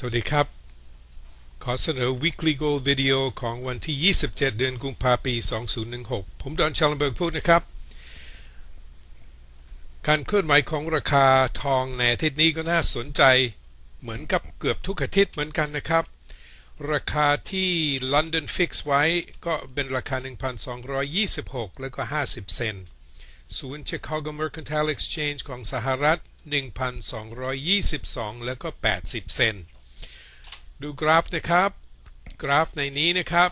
สวัสดีครับ ขอเสนอ weekly goal video ของวันที่ 27 เดือนกุมภาพันธ์ปี 2016 ผมดอนชาลเบิร์กพูดนะครับ การเคลื่อนไหวของราคาทองในอาทิตย์นี้ก็น่าสนใจ เหมือนกับเกือบทุกอาทิตย์เหมือนกันนะครับ ราคาที่ London Fix ไว้ก็เป็นราคา 1,226 แล้วก็ 50 เซนศูนย์ Chicago Mercantile Exchange ของสหรัฐ 1,222 แล้วก็ 80 เซนต์ ดูกราฟนะครับ กราฟในนี้นะครับ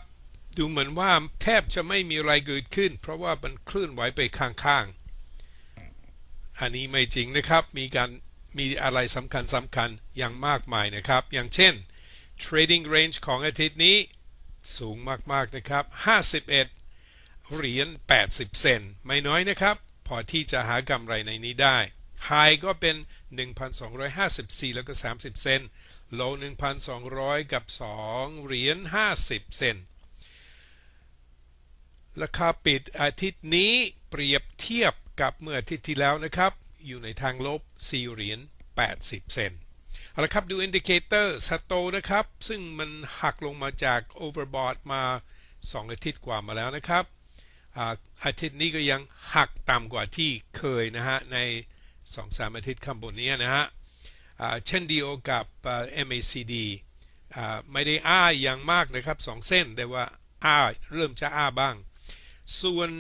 ดูเหมือนว่าแทบจะไม่มีอะไรเกิดขึ้น เพราะว่ามันเคลื่อนไหวไปข้างๆ อันนี้ไม่จริงนะครับ มีการมีอะไรสำคัญสำคัญอย่างมากมายนะครับ อย่างเช่น trading range ของอาทิตย์นี้สูงมากๆนะครับ 51 เหรียญ 80 เซนไม่น้อยนะครับ พอที่จะหากำไรในนี้ได้ High ก็เป็น 1,254 แล้วก็ 30 เซน ต์ Low 1,200 กับ 2 เหรียญ 50 เซนราคาปิดอาทิตย์นี้เปรียบเทียบกับเมื่ออาทิตย์ที่แล้วนะครับ อยู่ในทางลบ 4 เหรียญ 80 เซนเอาละครับดูอินดิเคเตอร์สโตนะครับ ซึ่งมันหักลงมาจาก overbought มา 2 อาทิตย์กว่ามาแล้วนะครับ อาทิตย์นี้ก็ยังหักต่ำกว่าที่เคยนะฮะในสองสามอาทิตย์ข้างบนนี้นะฮะ เช่นเดียวกับ MACD ไม่ได้อ้าอย่างมากนะครับสองเส้นแต่ว่าอ้าเริ่มจะอ้าบ้าง ส่วน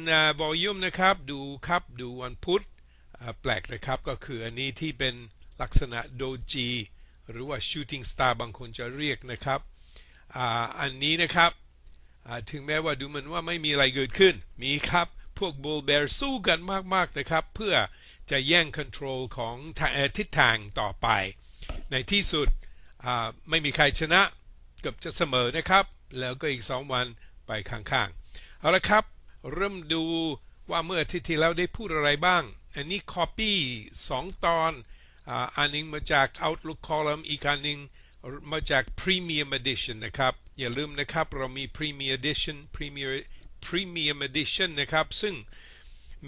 volume นะครับดูครับดูวันพุธแปลกเลยครับก็คืออันนี้ที่เป็นลักษณะโดจีหรือว่า shooting star บางคนจะเรียกนะครับอันนี้นะครับถึงแม้ว่าดูเหมือนว่าไม่มีอะไรเกิดขึ้นมีครับ พวก bull bear สู้กันมาก ๆ นะครับ เพื่อ จะแย่งคอนโทรลของทิศทางต่อไป ในที่สุดไม่มีใครชนะเกือบจะเสมอนะครับ แล้วก็อีก 2 วันไปข้างๆ เอาละครับ เริ่มดูว่าเมื่ออาทิตย์ที่แล้วได้พูดอะไรบ้าง อันนี้ Copy 2 ตอนอันนึงมาจาก Outlook Column อีกอันนึงมาจาก Premium Edition นะครับ อย่าลืมนะครับ เรามี Premium Edition Premium Premium Edition นะครับ ซึ่ง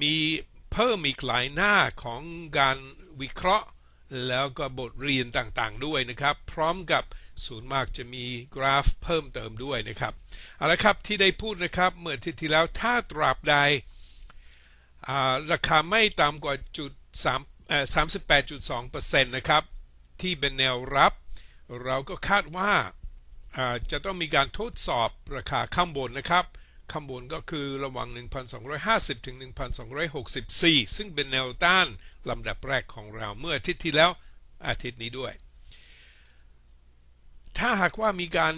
มีเพิ่มอีกหลายหน้าของการวิเคราะห์ แล้วก็บทเรียนต่างๆด้วยนะครับ พร้อมกับส่วนมากจะมีกราฟเพิ่มเติมด้วยนะครับเอาละครับที่ได้พูดนะครับเมื่อที่ที่แล้วถ้าตราบใดราคาไม่ต่ำกว่าจุด38.2%นะครับที่เป็นแนวรับ เราก็คาดว่าจะต้องมีการทดสอบราคาข้างบนนะครับ ข้างบนก็คือระหว่าง 1,250 ถึง 1,264 ซึ่งเป็นแนวต้านลำดับแรกของเราเมื่ออาทิตย์ที่แล้วอาทิตย์นี้ด้วย ถ้าหากว่ามีการ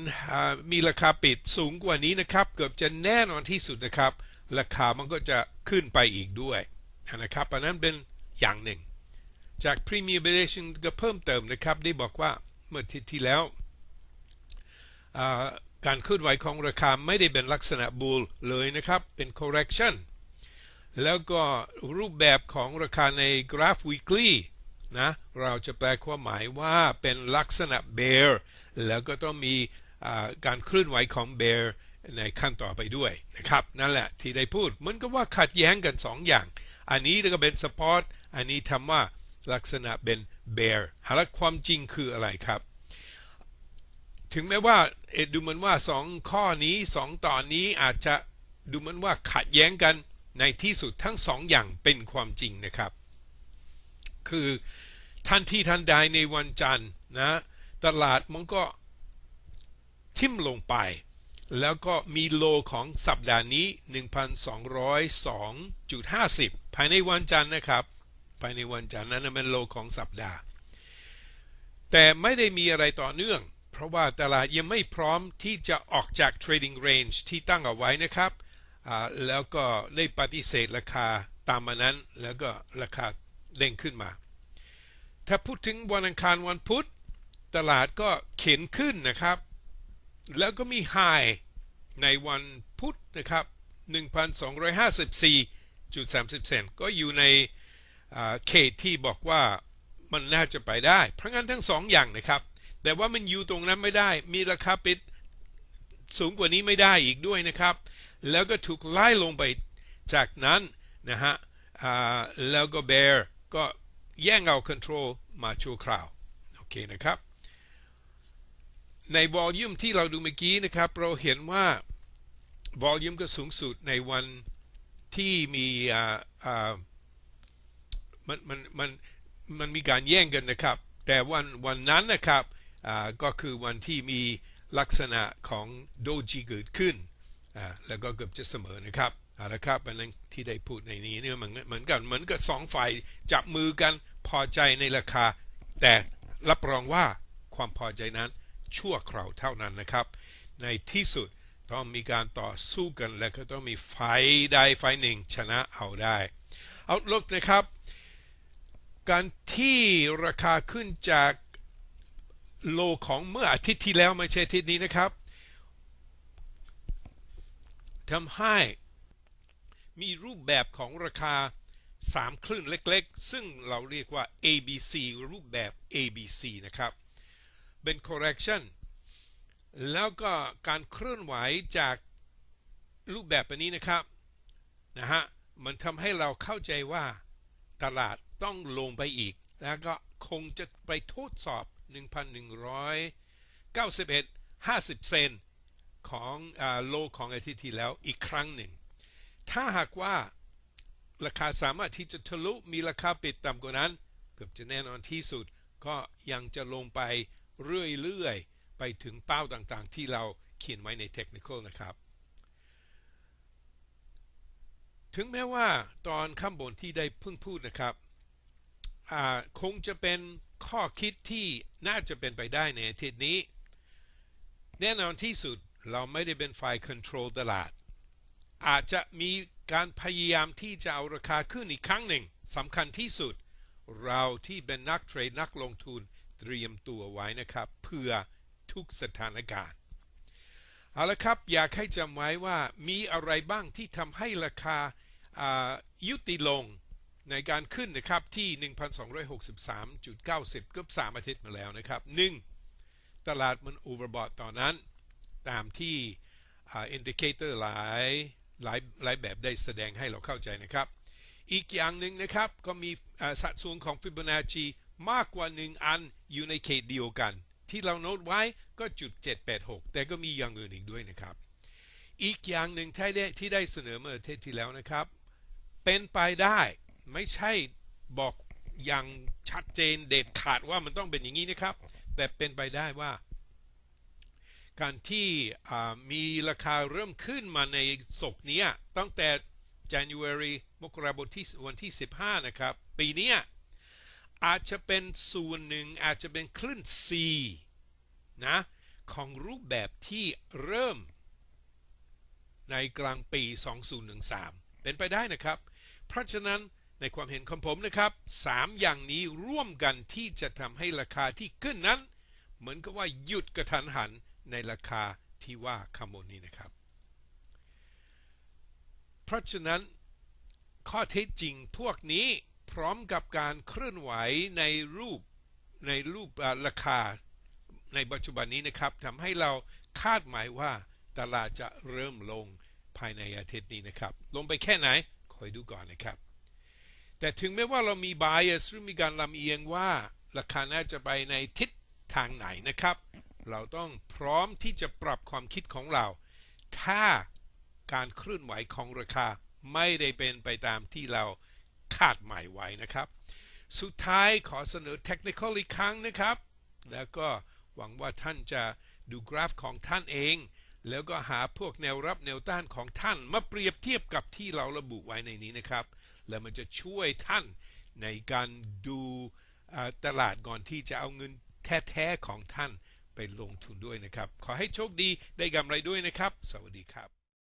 มีราคาปิดสูงกว่านี้นะครับ เกือบจะแน่นอนที่สุดนะครับ ราคามันก็จะขึ้นไปอีกด้วยนะครับอันนั้นเป็นอย่างหนึ่ง จาก Premier Valuation ก็เพิ่มเติมนะครับ ได้บอกว่าเมื่ออาทิตย์ที่แล้ว การเคลื่อนไหวของราคาไม่ได้เป็นลักษณะบูลเลยนะครับเป็น correction แล้วก็รูปแบบของราคาในกราฟ weekly นะเราจะแปลความหมายว่าเป็นลักษณะ bear แล้วก็ต้องมีการเคลื่อนไหวของ bear ในขั้นต่อไปด้วยนะครับ นั่นแหละที่ได้พูดมันก็ว่าขัดแย้งกัน 2ออย่าง อันนี้ก็เป็น support อันนี้ทำว่าลักษณะเป็น bear แล้วความจริงคืออะไรครับ ถึงแม้ว่าเอ็ดดูเหมือนว่าสองข้อนี้สองตอนนี้อาจจะดูเหมือนว่าขัดแย้งกันในที่สุดทั้งสองอย่างเป็นความจริงนะครับ คือทันทีทันใดในวันจันทร์นะตลาดมันก็ทิ่มลงไป แล้วก็มีโลของสัปดาห์นี้ 1,202.50 ภายในวันจันทร์นะครับ ภายในวันจันทร์นั้นเป็นโลของสัปดาห์ แต่ไม่ได้มีอะไรต่อเนื่อง ราะว่าตลาดยังไม่พร้อมที่จะออกจาก trading range ที่ตั้งเอาไว้นะครับแล้วก็ได้ปฏิเสธราคาตามมานั้นแล้วก็ราคาเด้งขึ้นมา ถ้าพูดถึงวันอังคารวันพุธตลาดก็เข็นขึ้นนะครับ แล้วก็มีไฮในวันพุธนะครับ 1,254.30เซนก็อยู่ในเขตที่บอกว่ามันน่าจะไปได้ เพราะงั้นทั้งสองอย่างนะครับ แต่ว่ามันอยู่ตรงนั้นไม่ได้ มีราคาปิดสูงกว่านี้ไม่ได้อีกด้วยนะครับ แล้วก็ถูกไล่ลงไปจากนั้นนะฮะแล้วก็เบร์ก็แย่งเอาคอนโทรลมาชั่วคราว โอเคนะครับ ใน volume ที่เราดูเมื่อกี้นะครับ เราเห็นว่า volume ก็สูงสุดในวันที่มีมันมันมันมันมีการแย่งกันนะครับ แต่วันวันนั้นนะครับ ก็คือวันที่มีลักษณะของโดจิเกิดขึ้น แล้วก็เกือบจะเสมอนะครับเอาละครับอันนั้นที่ได้พูดในนี้เนี่ยมันเหมือนกันเหมือนกับสองฝ่ายจับมือกันพอใจในราคา แต่รับรองว่าความพอใจนั้นชั่วคราวเท่านั้นนะครับ ในที่สุดต้องมีการต่อสู้กันและก็ต้องมีไฟใดไฟหนึ่งชนะเอาได้เอาลกนะครับ การที่ราคาขึ้นจาก โลของเมื่ออาทิตย์ที่แล้วไม่ใช่อาทิตย์นี้นะครับทำให้มีรูปแบบของราคา 3 คลื่นเล็กๆ ซึ่งเราเรียกว่า ABC รูปแบบ ABC นะครับ เป็น correction แล้วก็การเคลื่อนไหวจากรูปแบบอันนี้นะครับนะฮะมันทำให้เราเข้าใจว่าตลาดต้องลงไปอีก แล้วก็คงจะไปทดสอบ 1,191 50 เซนของโลของอาทิตย์ที่แล้วอีกครั้งหนึ่ง ถ้าหากว่าราคาสามารถที่จะทะลุมีราคาปิดต่ำกว่านั้น เกือบจะแน่นอนที่สุดก็ยังจะลงไปเรื่อยๆ ไปถึงเป้าต่างๆ ที่เราเขียนไว้ในเทคนิคนะครับ ถึงแม้ว่าตอนข้างบนที่ได้เพิ่งพูดนะครับคงจะเป็น ข้อคิดที่น่าจะเป็นไปได้ในอาทิตย์นี้ แน่นอนที่สุดเราไม่ได้เป็นฝ่าย control ตลาด อาจจะมีการพยายามที่จะเอาราคาขึ้นอีกครั้งหนึ่งสำคัญที่สุด เราที่เป็นนักเทรดนักลงทุนเตรียมตัวไว้นะครับเพื่อทุกสถานการณ์เอาละครับอยากให้จำไว้ว่ามีอะไรบ้างที่ทำให้ราคายุติลง ในการขึ้นนะครับที่ 1,263.90 ก็3อาทิตย์มาแล้วนะครับ 1. ตลาดมัน overbought ตอนนั้น ตามที่อินดิเคเตอร์หลายหลายหลายแบบได้แสดงให้เราเข้าใจนะครับ อีกอย่างหนึ่งนะครับ ก็มีสัดส่วนของฟิโบนัชชีมากกว่า 1 อันอยู่ในเขตเดียวกัน ที่เราโน้ตไว้ก็จุด 786 แต่ก็มีอย่างอื่นอีกด้วยนะครับ อีกอย่างหนึ่งที่ได้ที่ได้เสนอเมื่อเทศที่แล้วนะครับ เป็นไปได้ ไม่ใช่บอกอย่างชัดเจนเด็ดขาดว่ามันต้องเป็นอย่างนี้นะครับ แต่เป็นไปได้ว่า การที่มีราคาเริ่มขึ้นมาในศกนี้ตั้งแต่ January มกราคมที่วันที่ 15 นะครับ ปีนี้อาจจะเป็นส่วนหนึ่งอาจจะเป็นคลื่น C นะของรูปแบบที่เริ่ม ในกลางปี 2013 เป็นไปได้นะครับ เพราะฉะนั้น ในความเห็นของผมนะครับสามอย่างนี้ร่วมกันที่จะทำให้ราคาที่ขึ้นนั้น เหมือนกับว่าหยุดกระทันหันในราคาที่ว่าคำบนนี้นะครับ เพราะฉะนั้นข้อเท็จจริงพวกนี้พร้อมกับการเคลื่อนไหวในรูปในรูปราคาในปัจจุบันนี้นะครับทำให้เราคาดหมายว่าตลาดจะเริ่มลงภายในอาทิตย์นี้นะครับ ลงไปแค่ไหนคอยดูก่อนนะครับ แต่ถึงแม้ว่าเรามี bias หรือมีการลำเอียงว่าราคาน่าจะไปในทิศทางไหนนะครับ เราต้องพร้อมที่จะปรับความคิดของเรา ถ้าการเคลื่อนไหวของราคาไม่ได้เป็นไปตามที่เราคาดหมายไว้นะครับ สุดท้ายขอเสนอเทคนิคอีกครั้งนะครับ แล้วก็หวังว่าท่านจะดูกราฟของท่านเอง แล้วก็หาพวกแนวรับแนวต้านของท่านมาเปรียบเทียบกับที่เราระบุไว้ในนี้นะครับ และมันจะช่วยท่านในการดูตลาดก่อนที่จะเอาเงินแท้ๆของท่านไปลงทุนด้วยนะครับ ขอให้โชคดีได้กำไรด้วยนะครับ สวัสดีครับ